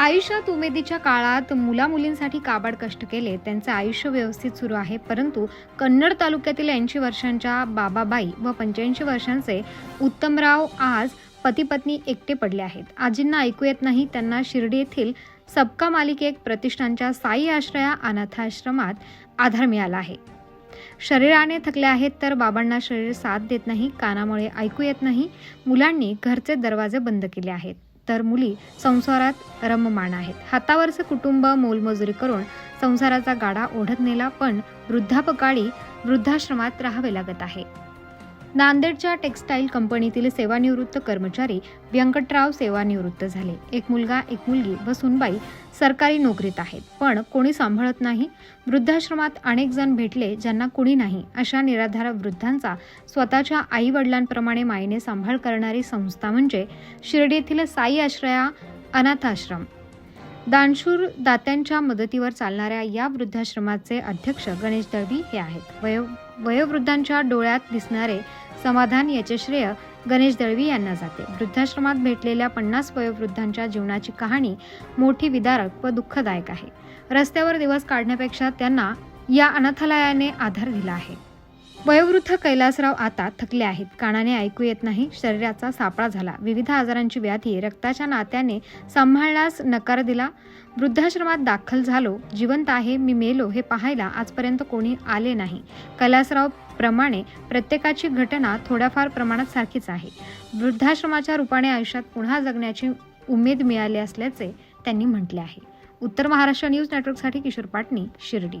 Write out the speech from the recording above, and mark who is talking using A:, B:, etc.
A: आयुष्यात उमेदीच्या काळात मुला मुलींसाठी काबाड कष्ट केले त्यांचं आयुष्य व्यवस्थित सुरू आहे. परंतु कन्नड तालुक्यातील ऐंशी वर्षांच्या बाबाबाई व पंच्याऐंशी वर्षांचे उत्तमराव आज पती पत्नी एकटे पडले आहेत. आजींना ऐकू येत नाही त्यांना शिर्डी येथील सबका मालिक एक प्रतिष्ठानच्या साई आश्रया अनाथाश्रमात आधार मिळाला आहे. शरीराने थकले आहेत तर बाबांना शरीर साथ देत नाही कानामुळे ऐकू येत नाही. मुलांनी घरचे दरवाजे बंद केले आहेत. तर मुली संसारात रममाण आहेत. हातावरचे कुटुंब मोलमजुरी करून संसाराचा गाडा ओढत नेला पण वृद्धापकाळी वृद्धाश्रमात राहावे लागत आहे. नांदेडच्या टेक्स्टाईल कंपनीतील सेवानिवृत्त कर्मचारी व्यंकटराव सेवानिवृत्त झाले. एक मुलगा एक मुलगी व सुनबाई सरकारी नोकरीत आहेत. पण कोणी सांभाळत नाही. वृद्धाश्रमात अनेक जण भेटले ज्यांना कुणी नाही. अशा निराधार वृद्धांचा स्वतःच्या आई वडिलांप्रमाणे मायेने सांभाळ करणारी संस्था म्हणजे शिर्डी येथील साई आश्रया अनाथाश्रम. दानशूर दात्यांच्या मदतीवर चालणाऱ्या या वृद्धाश्रमाचे अध्यक्ष गणेश दळवी हे आहेत. वयो वयोवृद्धांच्या डोळ्यात दिसणारे समाधान याचे श्रेय गणेश दळवी यांना जाते. वृद्धाश्रमात भेटलेल्या पन्नास वयोवृद्धांच्या जीवनाची कहाणी मोठी विदारक व दुःखदायक आहे. रस्त्यावर दिवस काढण्यापेक्षा त्यांना या अनाथालयाने आधार दिला आहे. वयोवृद्ध कैलासराव आता थकले आहेत. कानाने ऐकू येत नाही. शरीराचा सापळा झाला. विविध आजारांची व्याधी रक्ताच्या नात्याने सांभाळण्यास नकार दिला. वृद्धाश्रमात दाखल झालो. जिवंत आहे मी मेलो हे पाहायला आजपर्यंत कोणी आले नाही. कैलासराव प्रमाणे प्रत्येकाची घटना थोड्याफार प्रमाणात सारखीच आहे. वृद्धाश्रमाच्या रूपाने आयुष्यात पुन्हा जगण्याची उमेद मिळाली असल्याचे त्यांनी म्हटले आहे. उत्तर महाराष्ट्र न्यूज नेटवर्कसाठी किशोर पाटणी शिर्डी.